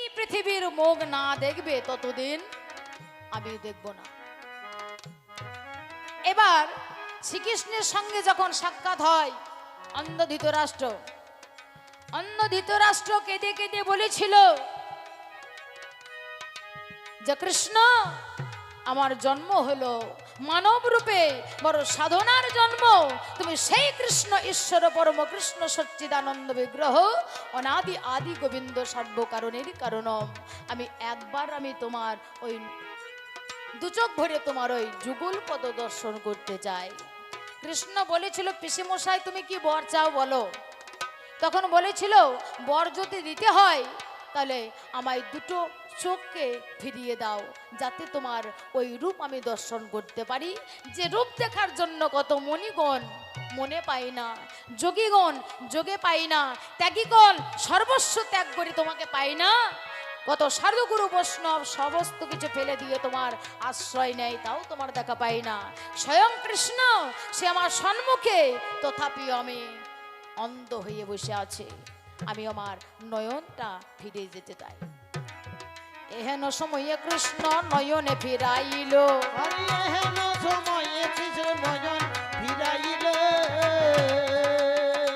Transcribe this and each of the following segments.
এই পৃথিবীর মুখ না দেখবে ততদিন আমি দেখব না। এবার শ্রীকৃষ্ণের সঙ্গে যখন সাক্ষাৎ হয় অন্ধ ধৃতরাষ্ট্র অন্ধ ধৃতরাষ্ট্র কেঁদে কেঁদে বলেছিল, যে কৃষ্ণ, আমার জন্ম হলো মানব রূপে বড় সাধনার জন্ম। তুমি সেই কৃষ্ণ ঈশ্বর, পরম কৃষ্ণ সচ্চিদানন্দ বিগ্রহ, অনাদি আদি গোবিন্দ সর্বকারণের কারণম আমি একবার আমি তোমার ওই দুচোখ ভরে তোমার ওই যুগল পদ দর্শন করতে চাই। কৃষ্ণ বলেছিল, পিসিমশাই, তুমি কি বর চাও বলো? তখন বলেছিল, বর যদি দিতে হয়, তাহলে আমায় দুটো চোখকে ফিরিয়ে দাও, যাতে তোমার ওই রূপ আমি দর্শন করতে পারি। যে রূপ দেখার জন্য কত মণিগণ মনে পাই না, যোগীগণ যোগে পাই না, ত্যাগীগণ সর্বস্ব ত্যাগ করে তোমাকে পাই না। কত সাধুগুরু বৈষ্ণব সমস্ত কিছু ফেলে দিয়ে তোমার আশ্রয় নেয়, তাও তোমার দেখা পাই না। স্বয়ং কৃষ্ণ, সে আমার সম্মুখে, তথাপিও আমি অন্ধ হয়ে বসে আছে। আমি আমার নয়নটা ফিরে যেতে চাই। এহেন সময়ে কৃষ্ণ নয়নে ফিরাইল। হরি হেন সময়ে কৃষ্ণ নয়ন ফিরাইল।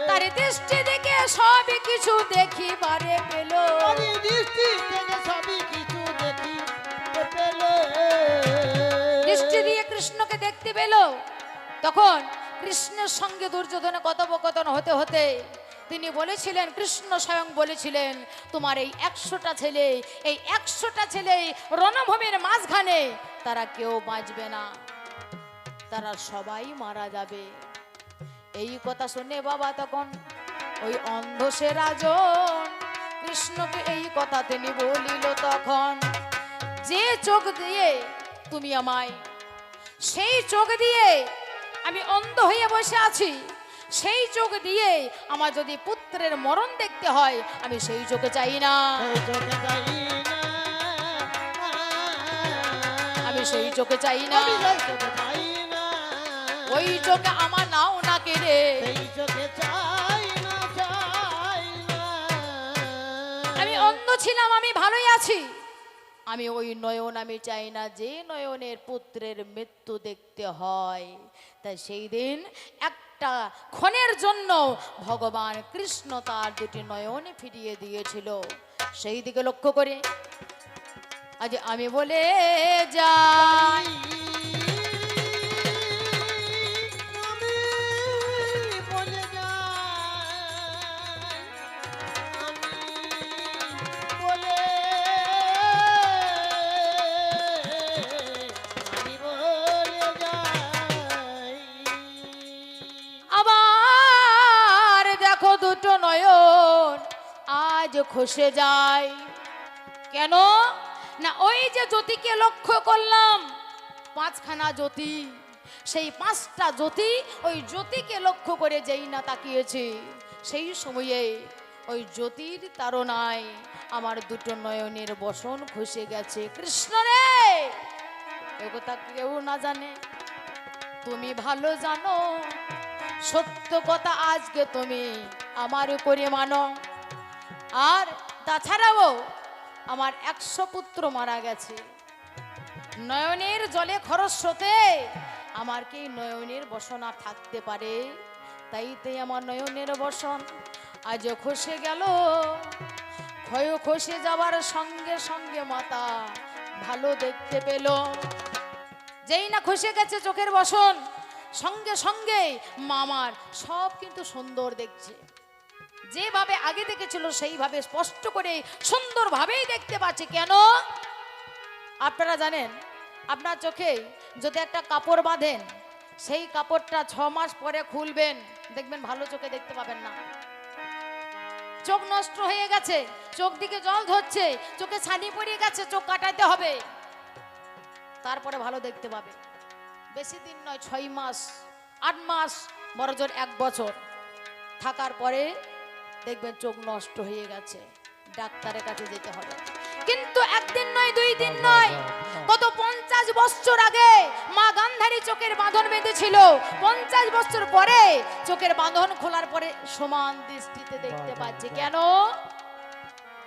তার দৃষ্টি দেখে সব কিছু দেখিবারে পেল। দৃষ্টি থেকে সবই কিছু দেখি পেল। দৃষ্টি দিয়ে কৃষ্ণকে দেখতে পেল। তখন কৃষ্ণের সঙ্গে দুর্যোধনে কথোপকথন হতে হতে তিনি বলেছিলেন, কৃষ্ণ স্বয়ং বলেছিলেন, তোমার এই একশোটা ছেলে, এই একশোটা ছেলে রণভূমির মাঝখানে, তারা কেউ বাঁচবে না। তারা সবাই মারা যাবে। এই কথা শুনে বাবা তখন ওই অন্ধ সে রাজন কৃষ্ণকে এই কথা তিনি বলিল তখন, যে চোখ দিয়ে তুমি আমায়, সেই চোখ দিয়ে আমি অন্ধ হয়ে বসে আছি সেই চোখ দিয়ে আমার যদি পুত্রের মরণ দেখতে হয় আমি সেই চোখে চাই না। আমি সেই চোখে চাই না। ওই চোখে আমার নাও না কেড়ে। সেই চোখে চাই না আমি অন্ধ ছিলাম আমি ভালোই আছি। আমি ওই নয়ন আমি চাই না যে নয়নের পুত্রের মৃত্যু দেখতে হয়। তাই সেই দিন একটা ক্ষণের জন্য ভগবান কৃষ্ণ তার দুটি নয়নে ফিরিয়ে দিয়েছিল। সেই দিকে লক্ষ্য করে, আজ আমি বলে যাই। আজ খসে যায়। কেন? না, ওই যে জ্যোতিকে লক্ষ্য করলাম, পাঁচখানা জ্যোতি, সেই পাঁচটা জ্যোতি ওই জ্যোতিকে লক্ষ্য করে যেই না তাকিয়েছে, সেই সময়ে ওই জ্যোতির তারনায় আমার দুটো নয়নের বসন খসে গেছে। কৃষ্ণ রে! কথা কেউ না জানে। তুমি ভালো জানো, সত্য কথা আজকে তুমি আমার করে মানো। আর তাছাড়াও আমার একশো পুত্র মারা গেছে। নয়নের জলে খরচ হতে আমার কি নয়নের বসনা থাকতে পারে? তাই তাই আমার নয়নের বসন আজ খসে গেল। ক্ষয় খসে যাবার সঙ্গে সঙ্গে মাতা ভালো দেখতে পেল। যেই না খসে গেছে চোখের বসন, সঙ্গে সঙ্গে মামার সব কিন্তু সুন্দর দেখছে। যেভাবে আগে দেখেছিল, সেইভাবে স্পষ্ট করে সুন্দরভাবেই দেখতে পাচ্ছে। কেন? আপনারা জানেন, আপনার চোখে যদি একটা কাপড় বাঁধেন, সেই কাপড়টা ছ মাস পরে খুলবেন, দেখবেন ভালো চোখে দেখতে পাবেন না। চোখ নষ্ট হয়ে গেছে, চোখ দিকে জল ধরছে, চোখে ছানি পড়ে গেছে, চোখ কাটাইতে হবে। তারপরে ভালো দেখতে পাবে। বেশি দিন নয়, ছয় মাস, আট মাস বড় জোর এক বছর। থাকার পরে দেখবেন চোখ নষ্ট হয়ে গেছে। ডাক্তারের কাছে যেতে হবে। কিন্তু একদিন নয়, দুই দিন নয় কত পঞ্চাশ বছর আগে মা গান্ধারী চোখের বাঁধন বেঁধেছিল। পঞ্চাশ বছর পরে চোখের বাঁধন খোলার পরে সমান দৃষ্টিতে দেখতে পাচ্ছে। কেন?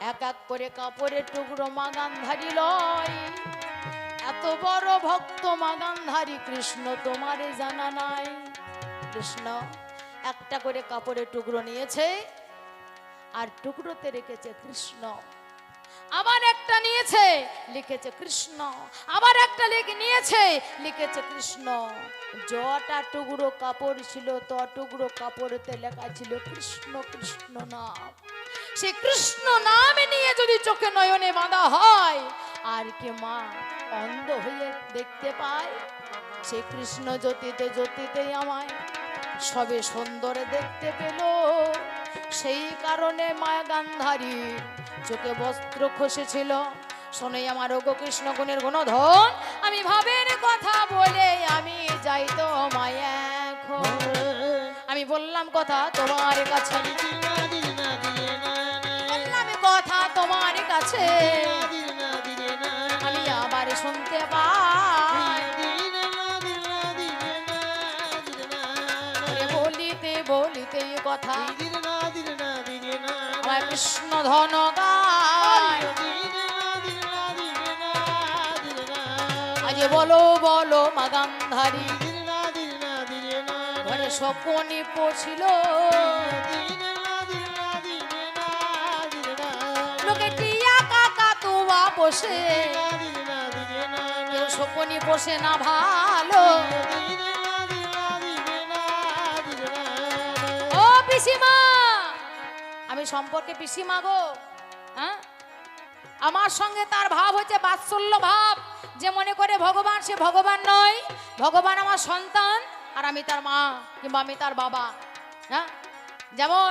এক এক করে কাপড়ের টুকরো মা গান্ধারী লয়। এত বড় ভক্ত মা গান্ধারী, কৃষ্ণ তোমারে জানা নাই। কৃষ্ণ একটা করে কাপড়ের টুকরো নিয়েছে আর টুকরোতে রেখেছে কৃষ্ণ। আবার একটা নিয়েছে, লিখেছে কৃষ্ণ। আবার একটা লিখে নিয়েছে, লিখেছে কৃষ্ণ। যটা টুকরো কাপড় ছিল, ত টুকরো কাপড়েতে লেখা ছিল কৃষ্ণ কৃষ্ণ নাম। সে কৃষ্ণ নামে নিয়ে যদি চোখে নয়নে বাঁধা হয়, আর কি মা অন্ধ হয়ে দেখতে পায়? সে কৃষ্ণ জ্যোতিতে জ্যোতিতেই আমায় সবে সুন্দর দেখতে পেল। সেই কারণে মায়া গান্ধারী চোখে বস্ত্র খসেছিল। শোনে আমার ওগো কৃষ্ণ গুণের গুণধন আমি ভাবের কথা বলে আমি যাই তো মায়া আমি বললাম, কথা তোমার কাছে। বললাম, কথা তোমার কাছে। আমি আবার শুনতে পাই। বলিতে বলিতে কথা কৃষ্ণ ধন গায়। আজ বলো বলো মাগান্ধারী ঘরে স্বপনে পছিল। লোকে টিয়া কাকা বসে। স্বপনে বসে না ভালো। ও পিসিমা! আমি সম্পর্কে পিসিমা গো হ্যাঁ? আমার সঙ্গে তার ভাব হচ্ছে বাৎসল্য ভাব। যে মনে করে ভগবান, সে ভগবান নয়। ভগবান আমার সন্তান, আর আমি তার মা কিংবা আমি তার বাবা হ্যাঁ? যেমন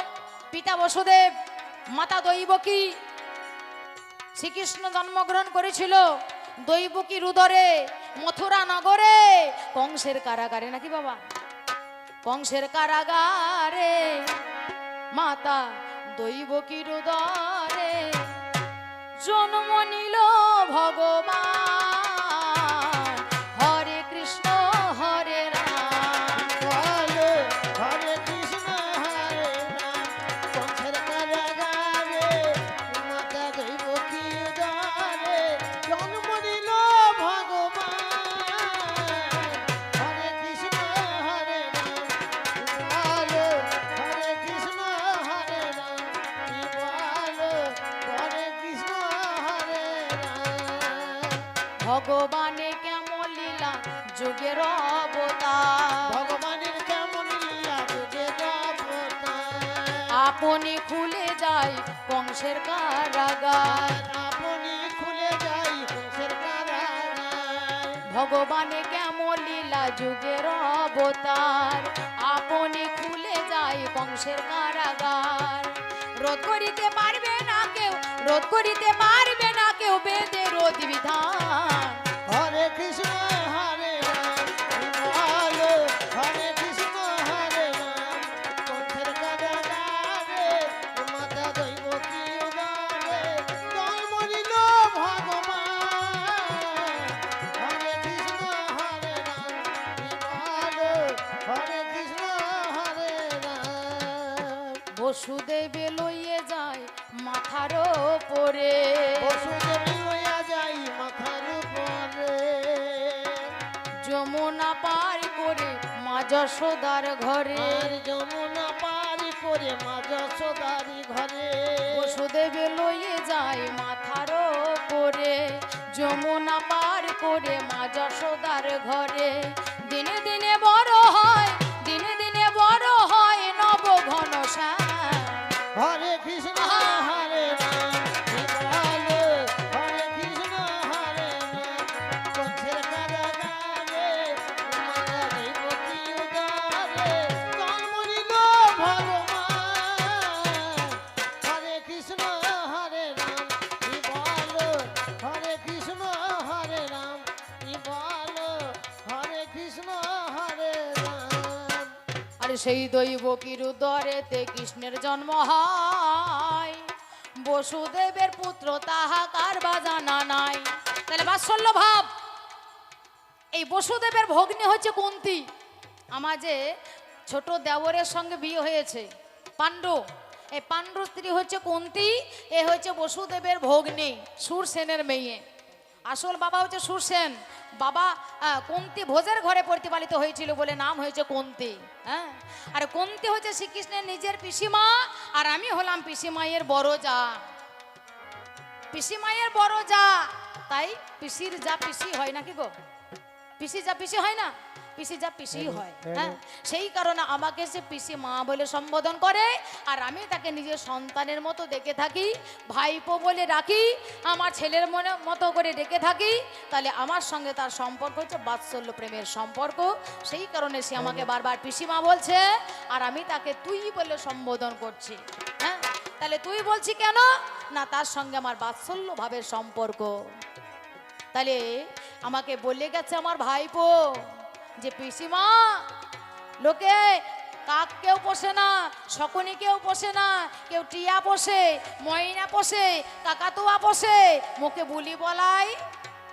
পিতা বসুদেব, মাতা দৈবকী শ্রীকৃষ্ণ জন্মগ্রহণ করেছিল দৈবকী রুদরে মথুরা নগরে কংসের কারাগারে। নাকি বাবা? কংসের কারাগারে মাতা দৈবকীর উদরে জন্ম নিল ভগবান। লীলা যুগের অবতার। ভগবানের কেমন লীলা যুগে অবতার আপনি খুলে যায় কংসের কারাগার। আপনি খুলে যাই কংসের কারাগার। ভগবানে কেমন লীলা যুগের অবতার। আপনি খুলে যায় কংসের কারাগার। রোধ করিতে পারবে না কেউ রোধ করিতে পারবে না কেউ বেদে রোধ বিধান। হরে কৃষ্ণ যমুনা পার করে মা যশোদার ঘরে। যমুনা পার করে মা যশোদারি ঘরে। বসুদেবে লইয়ে যায় মাথার করে যমুনা পার করে মা যশোদার ঘরে। দিনে দিনে বড় হয় দিনে দিনে বড় হয় নব ঘন সেই দৈবকীর উদরেতে কৃষ্ণের জন্ম হয়। বসুদেবের পুত্র তাহা তাহাকার বাজানা নাই। তাহলে বাৎসল্য ভাব, এই বসুদেবের ভগ্নী হচ্ছে কুন্তি। আমার যে ছোট দেবরের সঙ্গে বিয়ে হয়েছে, পাণ্ডু, এই পাণ্ডুর স্ত্রী হচ্ছে কুন্তি, এ হচ্ছে বসুদেবের ভগ্নী, সুরসেনের মেয়ে। আসল বাবা হচ্ছে সুরসেন। বাবা কন্তি ভোজের ঘরে প্রতিপালিত হয়েছিল বলে নাম হয়েছে কুন্তি হ্যাঁ? আর কুন্তি হচ্ছে শ্রীকৃষ্ণের নিজের পিসিমা, আর আমি হলাম পিসিমাইয়ের বড় যা। পিসিমায়ের বড় যা, তাই পিসির যা পিসি হয় নাকি গো? পিসি যা পিসি হয় না? পিসি যা পিসি হয় হ্যাঁ সেই কারণে আমাকে সে পিসি মা বলে সম্বোধন করে আর আমি তাকে নিজের সন্তানের মতো দেখে থাকি ভাইপো বলে রাখি আমার ছেলের মনে মতো করে ডেকে থাকি তাহলে আমার সঙ্গে তার সম্পর্ক হচ্ছে বাৎসল্য প্রেমের সম্পর্ক। সেই কারণে সে আমাকে বারবার পিসিমা বলছে আর আমি তাকে তুই বলে সম্বোধন করছি হ্যাঁ? তাহলে তুই বলছি কেন? না তার সঙ্গে আমার বাৎসল্য ভাবের সম্পর্ক। তাহলে আমাকে বলে গেছে আমার ভাইপো। যে পিসিমা, লোকে কাক কেউ পোষে না শকুনি কেউ পোষে না, কেউ টিয়া পোষে, ময়না পোষে, কাকাতুয়া পোষে, মুখে বুলি বলাই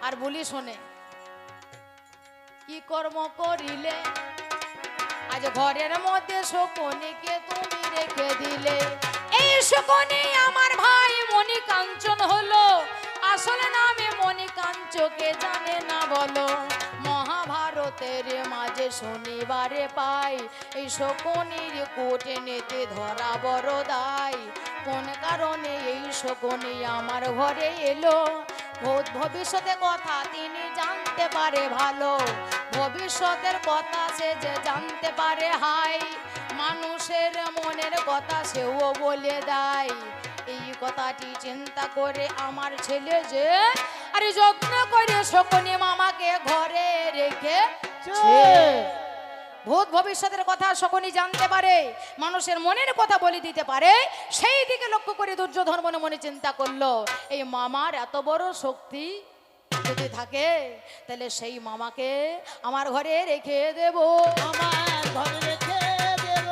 আর বুলি শোনে। কি কর্ম করিলে? আজ ঘরের মধ্যে শকুনিকে তুমি রেখে দিলে। এই শকুনি আমার ভাই মণি কাঞ্চন হলো। আসলে নামে মণি কাঞ্চকে জানে না বলো। শনিবারে পাই। এই শকুনির কোটে নেতে ধরা বড় দায়। কোন কারণে এই শকুনি আমার ঘরে এলো? ভূত ভবিষ্যতে কথা তিনি জানতে পারে ভালো। ভবিষ্যতের কথা সে যে জানতে পারে, হাই। মানুষের মনের কথা সেও বলে দেয়। এই কথাটি চিন্তা করে আমার ছেলে যে, আরে যত্ন করে শকুনি মামাকে ঘরে রেখে ভূত ভবিষ্যতের কথা শকুনি জানতে পারে, মানুষের মনের কথা বলে দিতে পারে, সেই দিকে লক্ষ্য করে দুর্যোধন মনে মনে চিন্তা করল, এই মামার এত বড় শক্তি যদি থাকে, তাহলে সেই মামাকে আমার ঘরে রেখে দেব, আমার ঘরে রেখে দেব।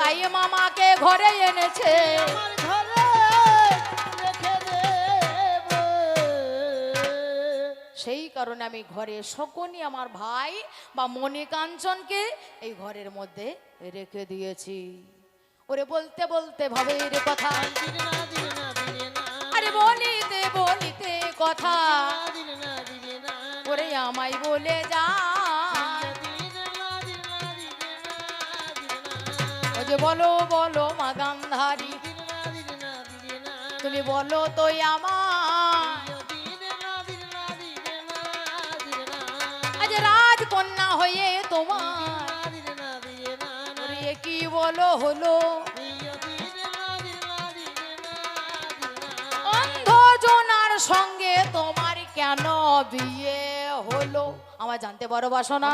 তাই মামাকে ঘরে এনেছে। কারণে আমি ঘরে শকুনি আমার ভাই বা মণিকাঞ্চনকে এই ঘরের মধ্যে রেখে দিয়েছি। ওরে বলতে বলতে ভবের কথা। আরে বলিতে বলিতে কথা। ওরে আমায় বলে যা। যে বলো বলো মা গান্ধারী। তুমি বলো তো আমার তোমার কি বলো হলো অন্ধ জনার সঙ্গে তোমার কেন বিয়ে হলো? আমার জানতে বড় বাসনা?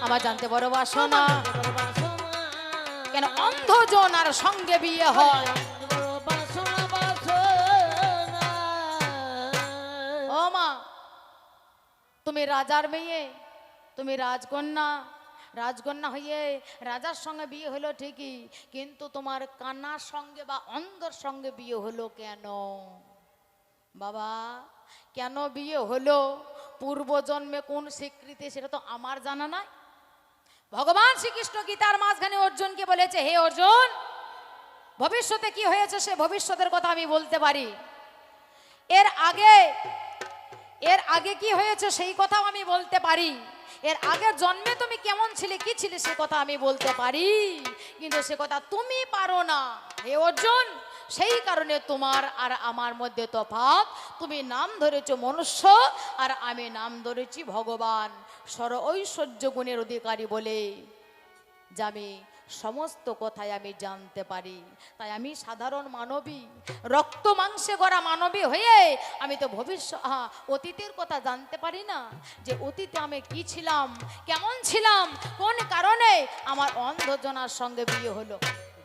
আমার জানতে বড় বাসনা? কেন অন্ধ জনার সঙ্গে বিয়ে হয়? ও মা তুমি রাজার মেয়ে, তুমি রাজকন্যা রাজকন্যা হয়ে রাজার সঙ্গে বিয়ে হলো ঠিকই, কিন্তু তোমার কানার সঙ্গে বা অন্ধর সঙ্গে বিয়ে হলো কেন? বাবা, কেন বিয়ে হলো? পূর্বজন্মে কোন স্বীকৃতি সেটা তো আমার জানা নাই। ভগবান শ্রীকৃষ্ণ গীতার মাঝখানে অর্জুনকে বলেছে, হে অর্জুন, ভবিষ্যতে কি হয়েছে সে ভবিষ্যতের কথা আমি বলতে পারি। এর আগে এর আগে কি হয়েছে সেই কথাও আমি বলতে পারি। এর আগের জন্মে তুমি কেমন ছিলে, কি ছিলে, সে কথা আমি বলতে পারি। কিন্তু সে কথা তুমি পারো না। হে অর্জুন, সেই কারণে তোমার আর আমার মধ্যে তফাৎ। তুমি নাম ধরেছ মনুষ্য, আর আমি নাম ধরেছি ভগবান। সর ঐশ্বর্য গুণের অধিকারী বলে। যে আমি সমস্ত কথাই আমি জানতে পারি। তাই আমি সাধারণ মানবী রক্ত মাংসে গড়া মানবী হয়ে আমি তো ভবিষ্যৎ অতীতের কথা জানতে পারি না যে অতীতে আমি কি ছিলাম কেমন ছিলাম কোন কারণে আমার অন্ধজনার সঙ্গে বিয়ে হলো।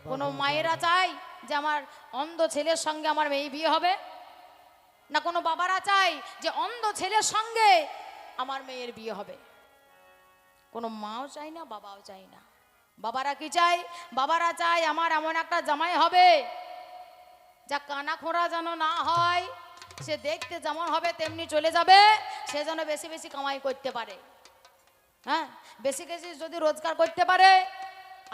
কোনো মায়েরা চায় যে আমার অন্ধ ছেলের সঙ্গে আমার মেয়ে বিয়ে হবে? না কোনো বাবারা চায় যে অন্ধ ছেলের সঙ্গে আমার মেয়ের বিয়ে হবে? কোনো মাও চাই না বাবাও চাই না। বাবারা কি চায়? বাবারা চায় আমার এমন একটা জামাই হবে, যা কানা খোঁড়া যেন না হয়, সে দেখতে যেমন হবে তেমনি চলে যাবে, সে যেন বেশি বেশি কামাই করতে পারে। হ্যাঁ? বেশি বেশি যদি রোজগার করতে পারে,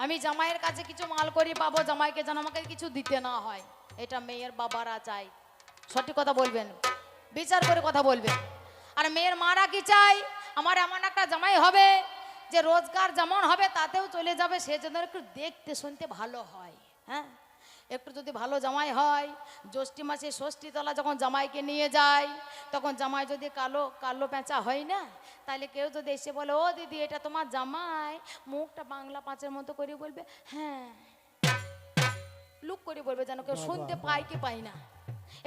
আমি জামাইয়ের কাছে কিছু মাল করি পাবো, জামাইকে যেন আমাকে কিছু দিতে না হয়। এটা মেয়ের বাবারা চাই সঠিক কথা বলবেন? বিচার করে কথা বলবেন। আর মেয়ের মারা কি চাই আমার এমন একটা জামাই হবে যে রোজগার যেমন হবে তাতেও চলে যাবে সে যেন একটু দেখতে শুনতে ভালো হয় হ্যাঁ? একটু যদি ভালো জামাই হয় জ্যৈষ্ঠী মাসে ষষ্ঠী তলা যখন জামাইকে নিয়ে যায় তখন জামাই যদি কালো কালো পেঁচা হয় না তাহলে কেউ যদি এসে বলে ও দিদি এটা তোমার জামাই। মুখটা বাংলা পাঁচের মতো করে বলবে হ্যাঁ। লুক করে বলবে যেন কেউ শুনতে পায় কি পাই না।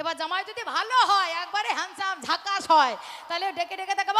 এবার জামাই যদি ভালো হয় একবারে হ্যান্ডসাম ঝাকাস হয় তাহলে ডেকে ডেকে দেখাবো